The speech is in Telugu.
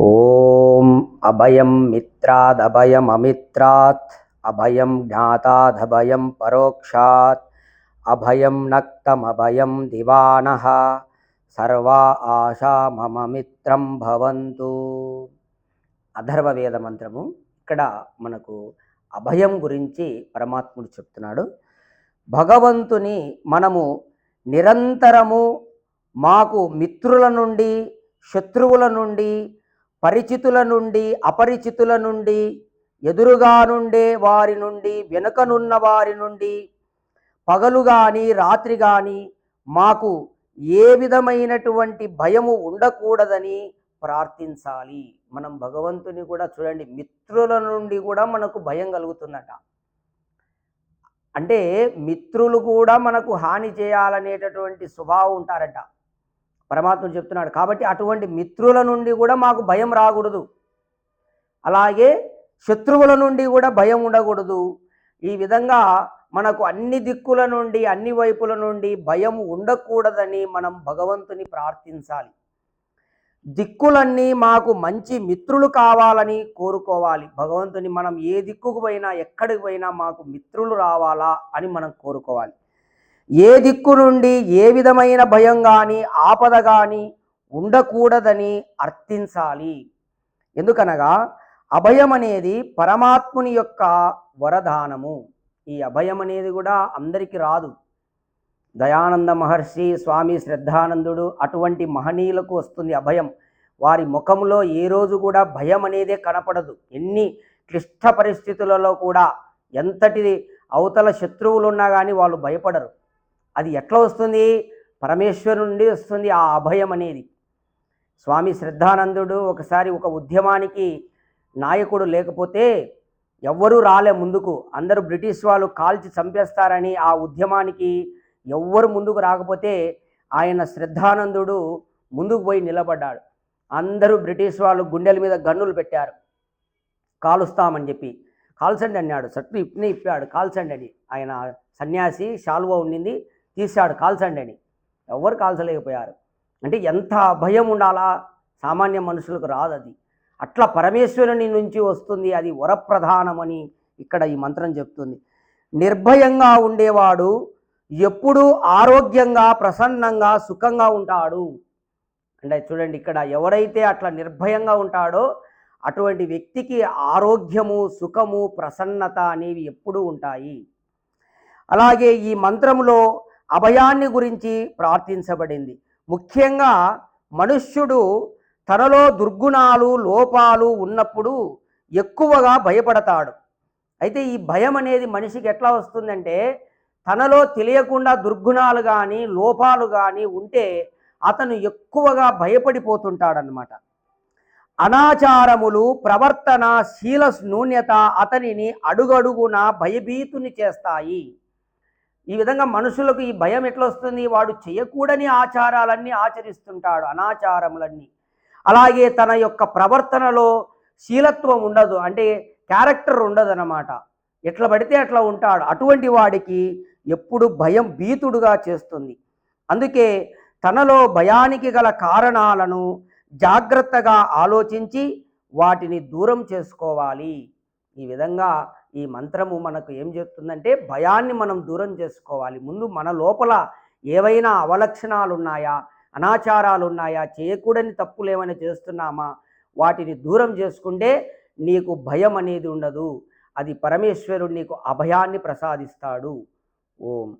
ఓం అభయం మిత్రాదభయమమిత్రాత్ అభయం జ్ఞాతాదభయం పరోక్షాత్ అభయం నక్తమభయం దివాన సర్వా ఆశా మమ మిత్రం భవంతు. అధర్వ వేద మంత్రము. ఇక్కడ మనకు అభయం గురించి పరమాత్ముడు చెప్తున్నాడు. భగవంతుని మనము నిరంతరము మాకు మిత్రుల నుండి శత్రువుల నుండి పరిచితుల నుండి అపరిచితుల నుండి ఎదురుగా నుండే వారి నుండి వెనుకనున్న వారి నుండి పగలు కానీ రాత్రి కానీ మాకు ఏ విధమైనటువంటి భయము ఉండకూడదని ప్రార్థించాలి. మనం భగవంతుని కూడా చూడండి మిత్రుల నుండి కూడా మనకు భయం కలుగుతుందట. అంటే మిత్రులు కూడా మనకు హాని చేయాలనేటటువంటి స్వభావం ఉంటారట. పరమాత్ముడు చెప్తున్నాడు. కాబట్టి అటువంటి మిత్రుల నుండి కూడా మాకు భయం రాకూడదు. అలాగే శత్రువుల నుండి కూడా భయం ఉండకూడదు. ఈ విధంగా మనకు అన్ని దిక్కుల నుండి అన్ని వైపుల నుండి భయం ఉండకూడదని మనం భగవంతుని ప్రార్థించాలి. దిక్కులన్నీ మాకు మంచి మిత్రులు కావాలని కోరుకోవాలి. భగవంతుని మనం ఏ దిక్కుకు పోయినా ఎక్కడికి పోయినా మాకు మిత్రులు రావాలా అని మనం కోరుకోవాలి. ఏ దిక్కు నుండి ఏ విధమైన భయం కానీ ఆపద కానీ ఉండకూడదని అర్థించాలి. ఎందుకనగా అభయం అనేది పరమాత్ముని యొక్క వరదానము. ఈ అభయం అనేది కూడా అందరికీ రాదు. దయానంద మహర్షి స్వామి శ్రద్ధానందుడు అటువంటి మహనీయులకు వస్తుంది అభయం. వారి ముఖంలో ఏ రోజు కూడా భయం అనేదే కనపడదు. ఎన్ని క్లిష్ట పరిస్థితులలో కూడా ఎంతటి అవతల శత్రువులు ఉన్నా కానీ వాళ్ళు భయపడరు. అది ఎట్లా వస్తుంది? పరమేశ్వరు నుండి వస్తుంది ఆ అభయం అనేది. స్వామి శ్రద్ధానందుడు ఒకసారి ఒక ఉద్యమానికి నాయకుడు లేకపోతే ఎవ్వరూ రాలే ముందుకు. అందరూ బ్రిటిష్ వాళ్ళు కాల్చి చంపేస్తారని ఆ ఉద్యమానికి ఎవ్వరు ముందుకు రాకపోతే ఆయన శ్రద్ధానందుడు ముందుకు పోయి నిలబడ్డాడు. అందరూ బ్రిటిష్ వాళ్ళు గుండెల మీద గన్నులు పెట్టారు. కాలుస్తామని చెప్పి. కాల్చండి అన్నాడు. సట్టు ఇప్పిని ఇప్పాడు. కాల్చండి అని. ఆయన సన్యాసి శాలువా ఉండింది. తీశాడు కాల్చండి అని. ఎవ్వరు కాల్చలేకపోయారు? అంటే ఎంత భయం ఉండాలా? సామాన్య మనుషులకు రాదు అది. అట్లా పరమేశ్వరుని నుంచి వస్తుంది అది వరప్రధానమని ఇక్కడ ఈ మంత్రం చెప్తుంది. నిర్భయంగా ఉండేవాడు ఎప్పుడూ ఆరోగ్యంగా ప్రసన్నంగా సుఖంగా ఉంటాడు. అంటే చూడండి ఇక్కడ ఎవరైతే అట్లా నిర్భయంగా ఉంటాడో అటువంటి వ్యక్తికి ఆరోగ్యము సుఖము ప్రసన్నత అనేవి ఎప్పుడూ ఉంటాయి. అలాగే ఈ మంత్రములో అభయాన్ని గురించి ప్రార్థించబడింది. ముఖ్యంగా మనుష్యుడు తనలో దుర్గుణాలు లోపాలు ఉన్నప్పుడు ఎక్కువగా భయపడతాడు. అయితే ఈ భయం అనేది మనిషికి ఎట్లా వస్తుందంటే తనలో తెలియకుండా దుర్గుణాలు కానీ లోపాలు కానీ ఉంటే అతను ఎక్కువగా భయపడిపోతుంటాడనమాట అనాచారములు ప్రవర్తన శీల శూన్యత అతనిని అడుగడుగున భయభీతుని చేస్తాయి. ఈ విధంగా మనుషులకు ఈ భయం ఎట్లా వస్తుంది వాడు చేయకూడని ఆచారాలన్నీ ఆచరిస్తుంటాడు అనాచారములన్నీ. అలాగే తన యొక్క ప్రవర్తనలో శీలత్వం ఉండదు అంటే క్యారెక్టర్ ఉండదు అన్నమాట ఎట్లా పడితే అట్లా ఉంటాడు. అటువంటి వాడికి ఎప్పుడు భయం భీతుడుగా చేస్తుంది. అందుకే తనలో భయానికి గల కారణాలను జాగ్రత్తగా ఆలోచించి వాటిని దూరం చేసుకోవాలి. ఈ విధంగా ఈ మంత్రము మనకు ఏం చెప్తుందంటే భయాన్ని మనం దూరం చేసుకోవాలి. ముందు మన లోపల ఏవైనా అవలక్షణాలు ఉన్నాయా అనాచారాలు ఉన్నాయా చేయకూడని తప్పులు ఏమైనా చేస్తున్నామా వాటిని దూరం చేసుకుంటే నీకు భయం అనేది ఉండదు. అది పరమేశ్వరుడు నీకు అభయాన్ని ప్రసాదిస్తాడు. ఓం.